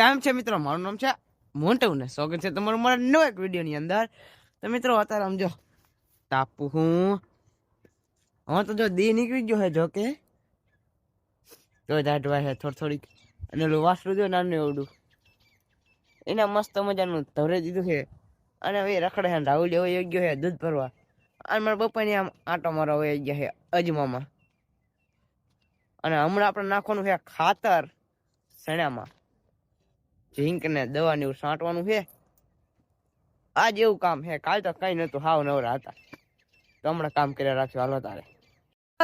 કેમ છે મિત્રો? મારું નામ છે મોન્ટુ ને સ્વાગત છે તમારું મારા નવા એક વિડીયોની અંદર. તો મિત્રો, અત્યારે આમ જો તાપુ હું. હા, તો જો દી નીકળી ગયો હે જો તો દાઢવા હે થોડી થોડીક. અને ઓલું વાસરું જો નાનું એવડું એને મસ્ત મજાનું ધવરે દીધું છે અને હવે રખડે છે ને રાહુલ એવો યોગ્ય ગયો છે દૂધ ભરવા. અને મારા પપ્પાની આમ આટો મારો હવે ગયા છે અજમામાં. અને હમણાં આપણે નાખવાનું છે ખાતર સણામાં ઝીંક ને દવા ને એવું છાંટવાનું છે. આજ એવું કામ છે, કાલ તો કઈ નતું હાવ નવરા હતા. તો હમણાં કામ કર્યા રાખ્યું હાલો તારે.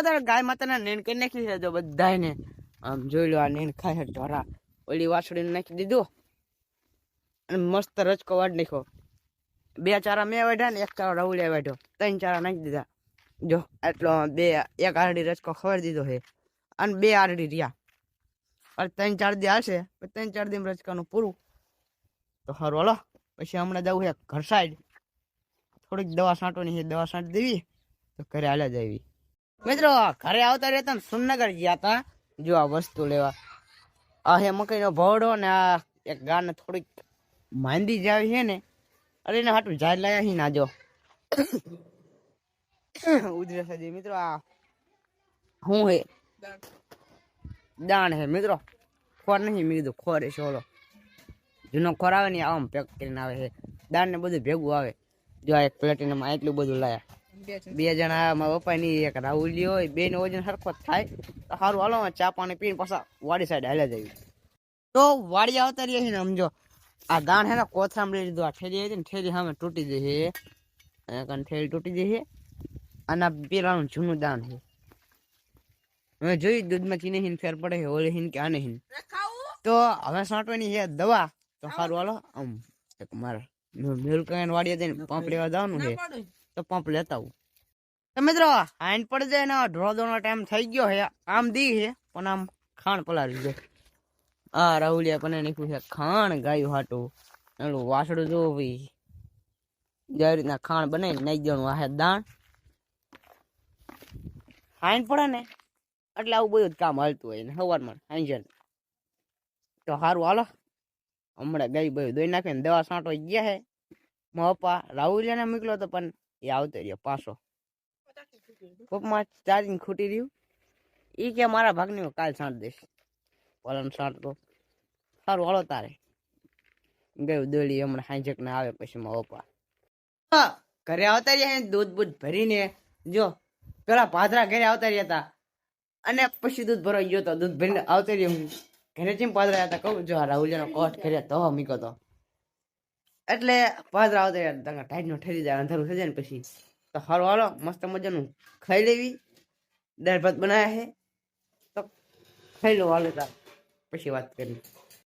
તારે ગાય માતાના નેણ કરી નાખી છે જો બધાને આમ જોઈ લો, આ નેણ ખાય છે ઢોરા ઓલી વાછડીને નાખી દીધું. અને મસ્ત રચકો વાઢ નાખ્યો. બે ચારા મેં વાઢ્યા ને એક ચારો રાહુલિયા વાઢ્યો. ત્રણ ચારા નાખી દીધા. જો એટલો બે, એક આરડી રચકો ખબર દીધો છે. અને બે આરડી રહ્યા. અને ત્રણ ચાર દી આવશે ત્રણ ચાર દી રચકાનું પૂરું. તો સારું હલો. પછી હમણાં જવું છે ઘર સાઈડ થોડીક દવા છાંટવાની છે, દવા છાંટી દેવી, તો ઘરે હાલ્યા જવી મિત્રો, ઘરે આવતા રહે તમે સુરનગર ગયા હતા જો આ વસ્તુ લેવા. આ હે મકઈનો ભવડો ને આ એક ગાને થોડીક માંદી જાવી છે ને, અરે એને હાટું ઝાડ લાયા છે ના જો. ઉધરસ મિત્રો, આ શું હે દાણ હે મિત્રો. ખોર નહીં મેં કીધું ખોર છે ઓલો જૂનો ખોર આવે ને આમ પેક કરીને આવે છે. દાળ ને બધું ભેગું આવે. જો આ એક પ્લેટિનમ એટલું બધું લાયા. બે જણા. મારા પપ્પાની એક રાહુલી હોય બે ને વજન સરખો થાય. તો સારું હાલો ચા પાણી પીને પાછા વાડી સાઈડ હાલ્યા જઈએ. તો વાડી આવતા રહીએ છે ને સમજો આ ગાણ હે ને કોથરામ લઈ લીધું આ ઠેરી હતી ને ઠેરી સામે તૂટી જશે. કાન ઠેરી તૂટી જશે. અને પેલાનું જૂનું દાણ છે. હવે જોઈ દૂધમાં ચીને હિન ફેર પડે છે ઓલે હિન કે આને હિન તો હવે છાંટવાની છે દવા. તો સારું હાલો. આમ એક મારા મેરુકાન વાડીએ જઈને પંપ લેવા જવાનું છે. તો પંપ લેતા આવું. તો મિત્રો હાઈન પડી જાય ને ઢોળો દોનો ટાઈમ થઈ ગયો છે. આમ દી છે પણ આમ ખાણ પલાળી દે આ રાહુલિયા પણ નીકળ્યું છે ખાણ ગાયું હાટું. એનું વાસડું જોવું ભાઈ જે રીતના ખાણ બનાવીને નાઈ દેવાનું આ દાણ. હાઈન પડે ને એટલે આવું બધું જ કામ હાલતું હોય ને સવારમાં સાંજે. તો સારું હાલો. હમણાં ગઈ બધું દોઈ નાખીને દવા છાંટો ગયા હે. મારા રાહુલ રાહુલિયાને મોકલ્યો તો પણ એ આવતો રહ્યો પાછો. પપ્પા ચાર્જિંગ ખૂટી રહ્યું. એ કે મારા ભાગની કાલ છાંટ દઈશ. પલન છાંટતો. સારું હાલો તારે. ગયું દોડી હમણાં હાંજક ને આવે પછી પપ્પા. ઘરે આવતા રહ્યા દૂધ બૂધ ભરીને. જો, પેલા પાદરા ઘરે આવતા રહ્યા હતા. અને પછી દૂધ ભરવા ગયો તો દૂધ ભરીને આવતી રહ્યો હું ઘરે જેમ પાદરા હતા, કહું, જો રાહુલ જેનો કોટ ઘરે તો મીકો તો. એટલે પાદરા આવતા રહ્યા તમે ટાઈટ નો ઠરી જાય, અંધારું થઈ જાય ને પછી. તો હાલો હાલો, મસ્ત મજાનું ખાઈ લેવી. દાળ ભાત બનાવ્યા છે. તો ખાઈ લો, હાલો તાર. પછી વાત કરી